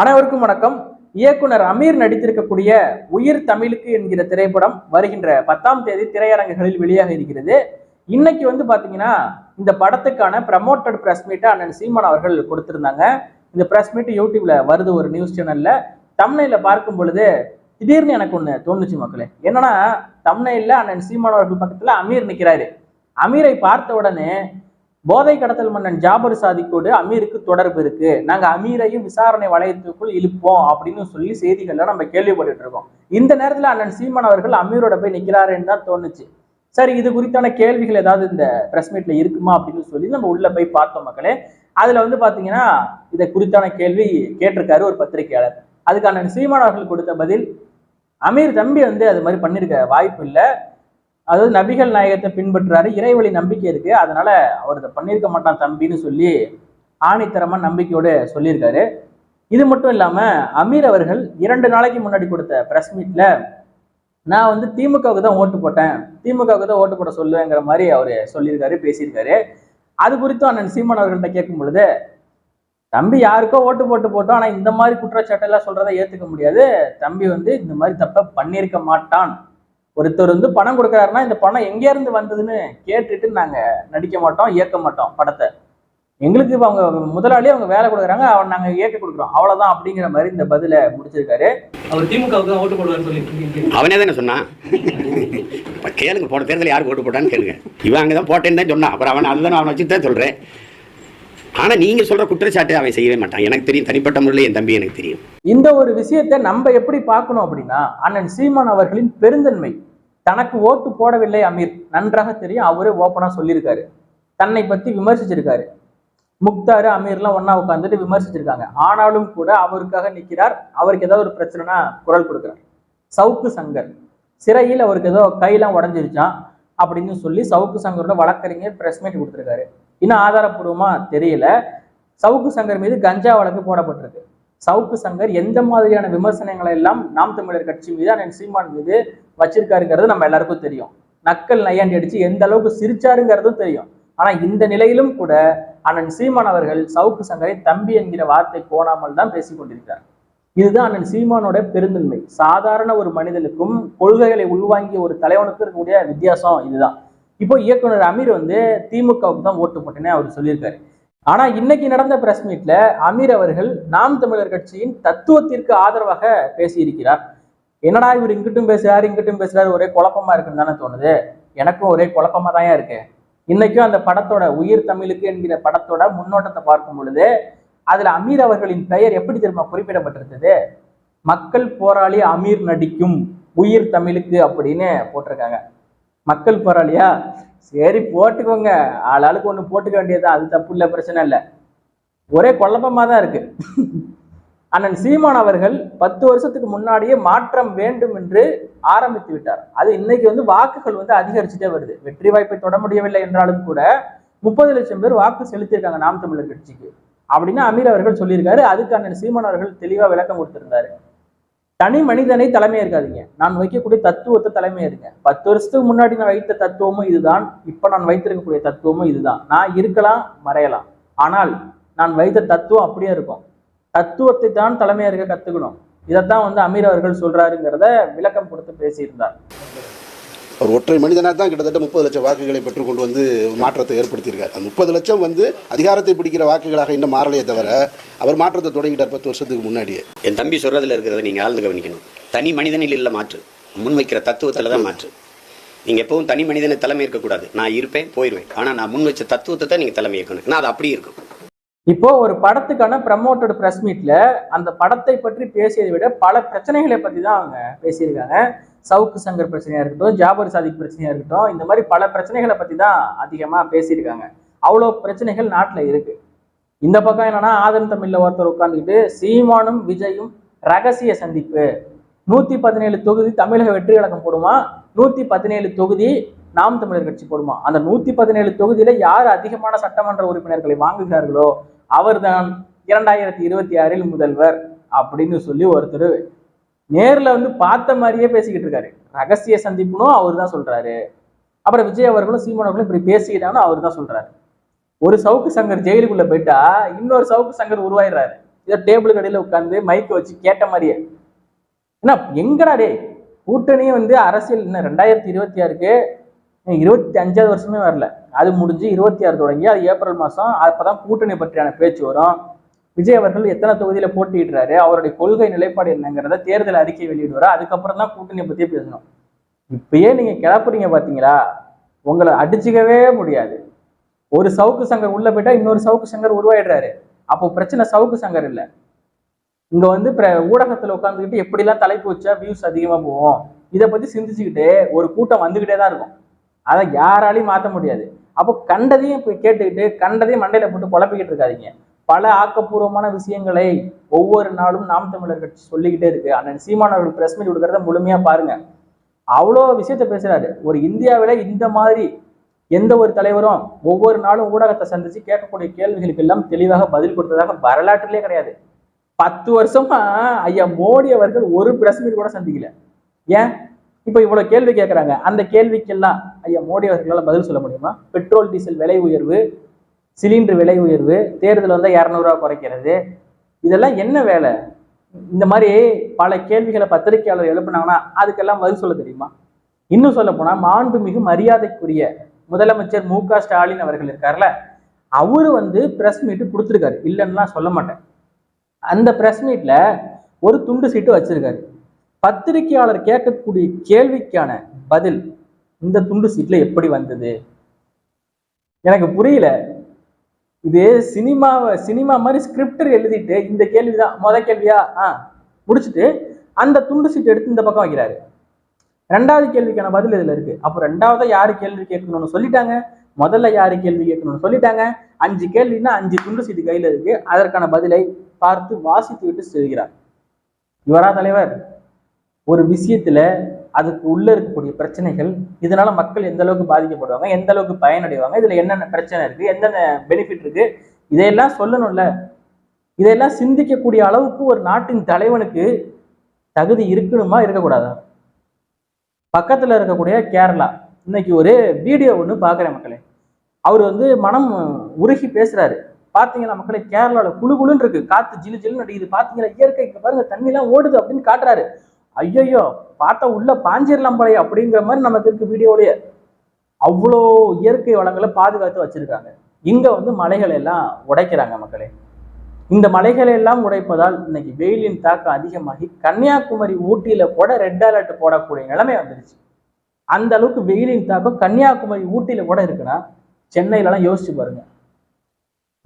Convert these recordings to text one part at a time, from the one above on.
அனைவருக்கும் வணக்கம். இயக்குனர் அமீர் நடித்திருக்கக்கூடிய உயிர் தமிழுக்கு என்கிற திரைப்படம் வருகின்ற பத்தாம் தேதி திரையரங்குகளில் வெளியாக இருக்கிறது. இன்னைக்கு வந்து பாத்தீங்கன்னா இந்த படத்துக்கான ப்ரமோட்டட் பிரஸ் மீட்டை அண்ணன் சீமான் அவர்கள் கொடுத்திருந்தாங்க. இந்த பிரஸ் மீட் யூடியூப்ல வருது ஒரு நியூஸ் சேனல்ல தம்னையில பார்க்கும் பொழுது திடீர்னு எனக்கு ஒண்ணு தோணுச்சு மக்களே. என்னன்னா தம்னையில அண்ணன் சீமான் அவர்கள் பக்கத்துல அமீர் நிக்கிறாரு. அமீரை பார்த்த உடனே போதை கடத்தல் மன்னன் ஜாபர் சாதிக்கோடு அமீருக்கு தொடர்பு இருக்கு. நாங்க அமீரையும் விசாரணை வளையத்துக்குள் இழுப்போம் அப்படின்னு சொல்லி செய்திகள்ல நம்ம கேள்விப்பட்டு இருக்கோம் இந்த நேரத்துல அண்ணன் சீமான் அவர்கள் அமீரோட போய் நிக்கிறாருன்னு தான் தோணுச்சு. சரி இது குறித்தான கேள்விகள் ஏதாவது இந்த பிரஸ் மீட்ல இருக்குமா அப்படின்னு சொல்லி நம்ம உள்ள போய் பார்த்தோம் மக்களே. அதுல வந்து பாத்தீங்கன்னா இதை குறித்தான கேள்வி கேட்டிருக்காரு ஒரு பத்திரிகையாளர். அதுக்கு அண்ணன் சீமான் அவர்கள் கொடுத்த பதில் அமீர் தம்பி வந்து அது மாதிரி பண்ணிருக்க வாய்ப்பு இல்லை. அதாவது நபிகள் நாயகத்தை பின்பற்றுறாரு. இறைவழி நம்பிக்கை இருக்கு. அதனால அவர் இதை பண்ணியிருக்க மாட்டான் தம்பின்னு சொல்லி ஆணித்தரமா நம்பிக்கையோடு சொல்லியிருக்காரு. இது மட்டும் இல்லாம அமீர் அவர்கள் இரண்டு நாளைக்கு முன்னாடி கொடுத்த பிரஸ் மீட்ல நான் வந்து திமுகவுக்கு தான் ஓட்டு போட்டேன். திமுகவுக்கு தான் ஓட்டு போட சொல்லுவேங்கிற மாதிரி அவர் சொல்லியிருக்காரு பேசியிருக்காரு. அது குறித்தும் அண்ணன் சீமான் அவர்கள்ட்ட கேட்கும் பொழுது தம்பி யாருக்கோ ஓட்டு போட்டு போட்டோம். ஆனா இந்த மாதிரி குற்றச்சாட்டெல்லாம் சொல்றதை ஏத்துக்க முடியாது. தம்பி வந்து இந்த மாதிரி தப்ப பண்ணியிருக்க மாட்டான். ஒருத்தர் வந்து பணம் கொடுக்குறாருன்னா இந்த பணம் எங்கே இருந்து வந்ததுன்னு கேட்டுட்டு நாங்க நடிக்க மாட்டோம் இயக்க மாட்டோம் படத்தை. எங்களுக்கு இப்போ அவங்க முதலாளி அவங்க வேலை கொடுக்குறாங்க அவன் நாங்க இயக்க கொடுக்குறோம். அவ்வளவுதான் அப்படிங்கிற மாதிரி இந்த பதில முடிச்சிருக்காரு. அவர் திமுகவுக்கு தான் ஓட்டு போடுவார்னு சொல்லி அவனே தானே சொன்னான். இப்போ கேளுங்க போன தேர்தல் யாருக்கு ஓட்டு போட்டான்னு கேளுங்க. இவன் அங்கே தான் போட்டேன்னு தான் சொன்னான். அப்புறம் அவன் அதுதான் அவனை வச்சு தான் சொல்கிறேன் ஆனால் நீங்கள் சொல்கிற குற்றச்சாட்டை அவன் செய்யவே மாட்டான். எனக்கு தெரியும். தனிப்பட்ட முறையில் என் தம்பி எனக்கு தெரியும். இந்த ஒரு விஷயத்தை நம்ம எப்படி பார்க்கணும் அப்படின்னா அண்ணன் சீமான் அவர்களின் பெருந்தன்மை. தனக்கு ஓட்டு போடவில்லை அமீர். நன்றாக தெரியும். அவரே ஓப்பனா சொல்லியிருக்காரு. தன்னை பத்தி விமர்சிச்சிருக்காரு. முக்தாரு அமீர்லாம் ஒன்னா உட்காந்துட்டு விமர்சிச்சிருக்காங்க. ஆனாலும் கூட அவருக்காக நிற்கிறார் அவருக்கு ஏதாவது ஒரு பிரச்சனைனா குரல் கொடுக்குறார். சவுக்கு சங்கர். சிறையில் அவருக்கு ஏதோ கையெல்லாம் உடஞ்சிருச்சான் அப்படின்னு சொல்லி சவுக்கு சங்கரோட வழக்கறிஞர் பிரஸ் மீட் கொடுத்துருக்காரு. இன்னும் ஆதாரப்பூர்வமா தெரியல. சவுக்கு சங்கர் மீது கஞ்சா வழக்கு போடப்பட்டிருக்கு. சவுக்கு சங்கர் எந்த மாதிரியான விமர்சனங்களை எல்லாம் நாம் தமிழர் கட்சி மீது அண்ணன் சீமான் மீது வச்சிருக்காருங்கிறது நம்ம எல்லாருக்கும் தெரியும். நக்கல் நையாண்டி அடிச்சு எந்த அளவுக்கு சிரிச்சாருங்கிறதும் தெரியும். ஆனா இந்த நிலையிலும் கூட அண்ணன் சீமான் அவர்கள் சவுக்கு சங்கரை தம்பி என்கிற வார்த்தை போனாமல் தான் பேசிக் கொண்டிருக்கிறார். இதுதான் அண்ணன் சீமானோட பெருந்தன்மை. சாதாரண ஒரு மனிதனுக்கும் கொள்கைகளை உள்வாங்கிய ஒரு தலைவனுக்கும் இருக்கக்கூடிய வித்தியாசம் இதுதான். இப்போ இயக்குனர் அமீர் வந்து திமுகவுக்கு தான் ஓட்டு போட்டேன்னு அவர் சொல்லியிருக்காரு. ஆனா இன்னைக்கு நடந்த பிரஸ் மீட்ல அமீர் அவர்கள் நாம் தமிழர் கட்சியின் தத்துவத்திற்கு ஆதரவாக பேசியிருக்கிறார். என்னடா இவர் இங்கிட்டும் பேசுறாரு இங்கிட்டும் பேசுறாரு ஒரே குழப்பமா இருக்குன்னு தானே தோணுது. எனக்கும் ஒரே குழப்பமா தான் இருக்கு. இன்னைக்கும் அந்த படத்தோட உயிர் தமிழுக்கு என்கிற படத்தோட முன்னோட்டத்தை பார்க்கும் பொழுது அதுல அமீர் அவர்களின் பெயர் எப்படி தெரியுமா குறிப்பிடப்பட்டிருந்தது? மக்கள் போராளி அமீர் நடிக்கும் உயிர் தமிழுக்கு அப்படின்னு போட்டிருக்காங்க. மக்கள் போராளியா? சரி போட்டுக்கோங்க. ஆளாளுக்கு ஒன்று போட்டுக்க வேண்டியது அது தப்பு இல்லை பிரச்சனை இல்லை. ஒரே குழப்பமாக தான் இருக்கு. அண்ணன் சீமான் அவர்கள் பத்து வருஷத்துக்கு முன்னாடியே மாற்றம் வேண்டும் என்று ஆரம்பித்து விட்டார். அது இன்னைக்கு வந்து வாக்குகள் வந்து அதிகரிச்சுட்டே வருது. வெற்றி வாய்ப்பை தொட முடியவில்லை என்றாலும் கூட முப்பது லட்சம் பேர் வாக்கு செலுத்தியிருக்காங்க நாம் தமிழர் கட்சிக்கு. அப்படின்னு அமீர் அவர்கள் சொல்லியிருக்காரு. அதுக்கு அண்ணன் சீமான் அவர்கள் தெளிவா விளக்கம் கொடுத்திருந்தாரு. தனி மனிதனை தலைமை இருக்காதீங்க நான் வைக்கக்கூடிய தத்துவத்தை தலைமை இருங்க பத்து வருஷத்துக்கு முன்னாடி நான் வைத்த தத்துவமும் இதுதான். இப்ப நான் வைத்திருக்கக்கூடிய தத்துவமும் இதுதான். நான் இருக்கலாம் மறையலாம். ஆனால் நான் வைத்த தத்துவம் அப்படியே இருக்கும். தத்துவத்தை தான் தலைமையாக இருக்க கத்துக்கணும். இதைத்தான் வந்து அமீர் அவர்கள் சொல்றாருங்கிறத விளக்கம் கொடுத்து பேசியிருந்தார். அவர் ஒற்றை மனிதனாக தான் கிட்டத்தட்ட முப்பது லட்சம் வாக்குகளை பெற்றுக்கொண்டு வந்து மாற்றத்தை ஏற்படுத்தியிருக்கார். அந்த முப்பது லட்சம் வந்து அதிகாரத்தை பிடிக்கிற வாக்குகளாக இன்னும் மாறலையே தவிர அவர் மாற்றத்தை தொடங்கிட்டார் பத்து வருஷத்துக்கு முன்னாடியே. என் தம்பி சொல்கிறதுல இருக்கிறத நீங்கள் ஆழ்ந்து கவனிக்கணும். தனி மனிதனில் இல்லை மாற்று. முன்வைக்கிற தத்துவத்தில் தான் மாற்று. நீங்கள் எப்பவும் தனி மனிதனை தலைமை இருக்கக்கூடாது நான் இருப்பேன் போயிடுவேன் ஆனால் நான் முன் வச்ச தத்துவத்தை தான் நீங்கள் தலைமை இருக்கணும் நான் அது அப்படி இருக்கும் இப்போ ஒரு படத்துக்கான ப்ரமோட்டட் பிரஸ் மீட்ல அந்த படத்தை பற்றி பேசியதை விட பல பிரச்சனைகளை பத்தி தான் அவங்க பேசியிருக்காங்க. சவுக்கு சங்கர் பிரச்சனையா இருக்கட்டும் ஜாபர் சாதிக் பிரச்சனையா இருக்கட்டும் இந்த மாதிரி பல பிரச்சனைகளை பத்தி தான் அதிகமா பேசியிருக்காங்க. அவ்வளோ பிரச்சனைகள் நாட்டுல இருக்கு. இந்த பக்கம் என்னன்னா ஆதன் தமிழ்ல ஒருத்தர் உட்காந்துக்கிட்டு சீமானும் விஜயும் ரகசிய சந்திப்பு. நூத்தி பதினேழு தொகுதி தமிழக வெற்றி கழகம் போடுமா? நூத்தி பதினேழு தொகுதி நாம் தமிழர் கட்சி போடுமா? அந்த நூத்தி பதினேழு தொகுதியில யார் அதிகமான சட்டமன்ற உறுப்பினர்களை வாங்குகிறார்களோ அவர்தான் இரண்டாயிரத்தி இருபத்தி ஆறில் முதல்வர் அப்படின்னு சொல்லி ஒருத்தர் நேரில் வந்து பார்த்த மாதிரியே பேசிக்கிட்டு இருக்காரு. ரகசிய சந்திப்புனும் அவர் தான் சொல்றாரு. அப்புறம் விஜய் அவர்களும் சீமான் அவர்களும் இப்படி பேசிக்கிட்டாங்கன்னு அவர் தான் சொல்றாரு. ஒரு சவுக்கு சங்கர் ஜெயிலுக்குள்ள போயிட்டா இன்னொரு சவுக்கு சங்கர் உருவாயிடுறாரு. ஏதோ டேபிள் கடையில் உட்காந்து மைக்கை வச்சு கேட்ட மாதிரியே. என்ன எங்கடா டே கூட்டணியும் வந்து அரசியல் இன்னும் ரெண்டாயிரத்தி இருபத்தி ஆறுக்கு இருபத்தி அஞ்சாவது வருஷமே வரல. அது முடிஞ்சு இருபத்தி ஆறு தொடங்கி அது ஏப்ரல் மாதம் அப்பதான் கூட்டணி பற்றியான பேச்சு வரும். விஜய் அவர்கள் எத்தனை தொகுதியில் போட்டியிடுறாரு அவருடைய கொள்கை நிலைப்பாடு என்னங்கிறத தேர்தல் அறிக்கை வெளியிடுவார்? அதுக்கப்புறம் தான் கூட்டணியை பத்தி பேசணும். இப்பயே நீங்க கிளப்புறீங்க பார்த்தீங்களா உங்களை அடிச்சுக்கவே முடியாது. ஒரு சவுக்கு சங்கர் உள்ள போயிட்டா இன்னொரு சவுக்கு சங்கர் உருவாயிடுறாரு. அப்போ பிரச்சனை சவுக்கு சங்கர் இல்லை. இங்கே வந்து பிர- உட்காந்துக்கிட்டு எப்படிலாம் தலைப்பு வச்சா வியூஸ் அதிகமா போகும்? இதை பத்தி சிந்திச்சுக்கிட்டு ஒரு கூட்டம் வந்துக்கிட்டே தான் இருக்கும். அதை யாராலையும் மாற்ற முடியாது. அப்போ கண்டதையும் போய் கேட்டுக்கிட்டு கண்டதையும் மண்டையில போட்டு குழப்பிக்கிட்டு இருக்காதீங்க. பல ஆக்கப்பூர்வமான விஷயங்களை ஒவ்வொரு நாளும் நாம் தமிழர் கட்சி சொல்லிக்கிட்டே இருக்கு. அண்ணன் சீமான் அவர்கள் பிரஸ் மீட் கொடுக்கறத முழுமையா பாருங்க. அவ்வளோ விஷயத்த பேசுறாரு. ஒரு இந்தியாவில இந்த மாதிரி எந்த ஒரு தலைவரும் ஒவ்வொரு நாளும் ஊடகத்தை சந்திச்சு கேட்கக்கூடிய கேள்விகளுக்கு எல்லாம் தெளிவாக பதில் கொடுத்ததாக வரலாற்றிலே கிடையாது. பத்து வருஷமா ஐயா மோடி அவர்கள் ஒரு பிரஸ் மீட் கூட சந்திக்கல. ஏன்? இப்போ இவ்வளவு கேள்வி கேட்குறாங்க. அந்த கேள்விக்கெல்லாம் ஐயா மோடி அவர்களால் பதில் சொல்ல முடியுமா? பெட்ரோல் டீசல் விலை உயர்வு சிலிண்டர் விலை உயர்வு தேர்தல் வந்து இரநூறுவா குறைக்கிறது. இதெல்லாம் என்ன வேலை? இந்த மாதிரி பல கேள்விகளை பத்திரிகையாளர் எழுப்புனாங்கன்னா அதுக்கெல்லாம் பதில் சொல்ல தெரியுமா? இன்னும் சொல்ல போனா மாண்புமிகு மரியாதைக்குரிய முதலமைச்சர் மு க ஸ்டாலின் அவர்கள் இருக்கார்ல அவரு வந்து பிரஸ் மீட் கொடுத்துருக்காரு. இல்லைன்னா சொல்ல மாட்டேன். அந்த பிரஸ் மீட்ல ஒரு துண்டு சீட்டு வச்சிருக்காரு. பத்திரிகையாளர் கேட்கக்கூடிய கேள்விக்கான பதில் இந்த துண்டு சீட்ல எப்படி வந்தது? எனக்கு புரியல. இது சினிமாவை சினிமா மாதிரி ஸ்கிரிப்டர் எழுதிட்டு இந்த கேள்விதான் முத கேள்வியா? ஆ முடிச்சுட்டு அந்த துண்டு சீட் எடுத்து இந்த பக்கம் வைக்கிறாரு. ரெண்டாவது கேள்விக்கான பதில் இதுல இருக்கு? அப்போ ரெண்டாவதா யாரு கேள்வி கேட்கணும்னு சொல்லிட்டாங்க. முதல்ல யாரு கேள்வி கேட்கணும்னு சொல்லிட்டாங்க. அஞ்சு கேள்வின்னா அஞ்சு துண்டு சீட்டு கையில இருக்கு. அதற்கான பதிலை பார்த்து வாசித்து விட்டு செல்கிறார். இவரா தலைவர்? ஒரு விஷயத்துல அதுக்கு உள்ள இருக்கக்கூடிய பிரச்சனைகள் இதனால மக்கள் எந்த அளவுக்கு பாதிக்கப்படுவாங்க எந்த அளவுக்கு பயனடைவாங்க இதுல என்னென்ன பிரச்சனை இருக்கு என்னென்ன பெனிஃபிட் இருக்கு இதையெல்லாம் சொல்லணும்ல. இதையெல்லாம் சிந்திக்கக்கூடிய அளவுக்கு ஒரு நாட்டின் தலைவனுக்கு தகுதி இருக்கணுமா இருக்கக்கூடாதா? பக்கத்துல இருக்கக்கூடிய கேரளா. இன்னைக்கு ஒரு வீடியோ ஒன்று பார்க்குறேன் மக்களே. அவர் வந்து மனம் உருகி பேசுறாரு. பாத்தீங்களா மக்களே கேரளால குழு குழுன்னு இருக்கு. காத்து ஜிலு ஜிலுன்னு அடிக்குது. பாத்தீங்களா? இயற்கை இங்க பாருங்க தண்ணிலாம் ஓடுது அப்படின்னு காட்டுறாரு. ஐயையோ பார்த்தா உள்ள பாஞ்சிரலாம் அப்படிங்கிற மாதிரி நமக்கு இருக்கு வீடியோலயே. அவ்வளோ இயற்கை வளங்களை பாதுகாத்து வச்சிருக்காங்க. இங்க வந்து மலைகளை எல்லாம் உடைக்கிறாங்க மக்களே. இந்த மலைகளை எல்லாம் உடைப்பதால் இன்னைக்கு வெயிலின் தாக்கம் அதிகமாகி கன்னியாகுமரி ஊட்டியில கூட ரெட் அலர்ட் போடக்கூடிய நிலைமை வந்துருச்சு. அந்த அளவுக்கு வெயிலின் தாக்கம் கன்னியாகுமரி ஊட்டியில கூட இருக்குன்னா சென்னையிலலாம் யோசிச்சு பாருங்க.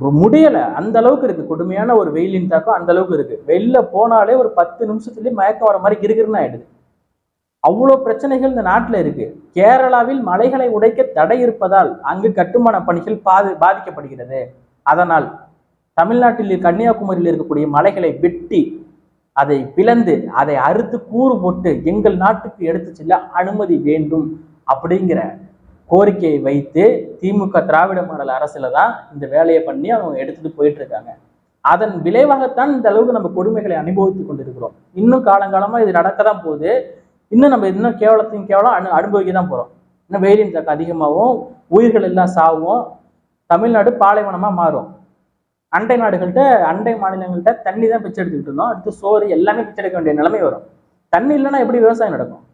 முடியலை. அந்த அளவுக்கு இருக்கு. கொடுமையான ஒரு வெயிலின் தாக்கம் அந்த அளவுக்கு இருக்கு. வெளில போனாலே ஒரு பத்து நிமிஷத்துலயே மயக்கம் வர மாதிரி கிருகிருன்னு ஆயிடுது. அவ்வளோ பிரச்சனைகள் இந்த நாட்டில் இருக்கு. கேரளாவில் மலைகளை உடைக்க தடை இருப்பதால் அங்கு கட்டுமான பணிகள் பாது பாதிக்கப்படுகிறது. அதனால் தமிழ்நாட்டில் கன்னியாகுமரியில் இருக்கக்கூடிய மலைகளை வெட்டி அதை பிளந்து அதை அறுத்து கூறு போட்டு எங்கள் நாட்டுக்கு எடுத்து செல்ல அனுமதி வேண்டும் அப்படிங்கிற கோரிக்கையை வைத்து திமுக திராவிட மாடல் அரசுல தான் இந்த வேலையை பண்ணி அவங்க எடுத்துட்டு போயிட்டு இருக்காங்க. அதன் விளைவாகத்தான் இந்த அளவுக்கு நம்ம கொடுமைகளை அனுபவித்துக் கொண்டிருக்கிறோம். இன்னும் காலங்காலமா இது நடக்க தான் போகுது. இன்னும் நம்ம இன்னும் கேவலத்தையும் கேவலம் அனு அனுபவிக்க தான் போறோம். இன்னும் வெயிலின் தாக்கம் அதிகமாகவும் உயிர்கள் எல்லாம் சாவும் தமிழ்நாடு பாலைவனமா மாறும். அண்டை நாடுகள்கிட்ட அண்டை மாநிலங்கள்கிட்ட தண்ணி தான் பிச்சை எடுத்துக்கிட்டு இருந்தோம். அடுத்து சோறு எல்லாமே பிச்சை எடுக்க வேண்டிய நிலைமை வரும். தண்ணி இல்லைன்னா எப்படி விவசாயம் நடக்கும்?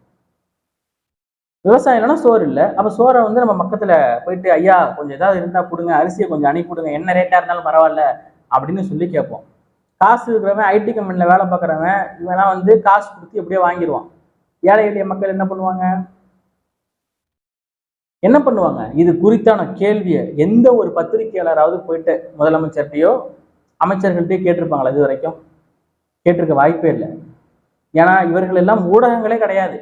விவசாயம் இல்லைன்னா சோறு இல்லை. அப்போ சோறை வந்து நம்ம பக்கத்தில் போயிட்டு ஐயா கொஞ்சம் ஏதாவது இருந்தா கொடுங்க அரிசியை கொஞ்சம் அனுப்பி கொடுங்க என்ன ரேட்டா இருந்தாலும் பரவாயில்ல அப்படின்னு சொல்லி கேட்போம். காசு இருக்கிறவன் ஐடி கம்பெனியில் வேலை பார்க்குறவன் இவெல்லாம் வந்து காசு கொடுத்து எப்படியோ வாங்கிடுவான் ஏழை எளிய மக்கள் என்ன பண்ணுவாங்க? என்ன பண்ணுவாங்க? இது குறித்தான கேள்வியை எந்த ஒரு பத்திரிகையாளராவது போயிட்டு முதலமைச்சர்கிட்டயோ அமைச்சர்கள்ட்டையோ கேட்டிருப்பாங்களா இது வரைக்கும்? கேட்டிருக்க வாய்ப்பே இல்லை. ஏன்னா இவர்கள் எல்லாம் ஊடகங்களே கிடையாது.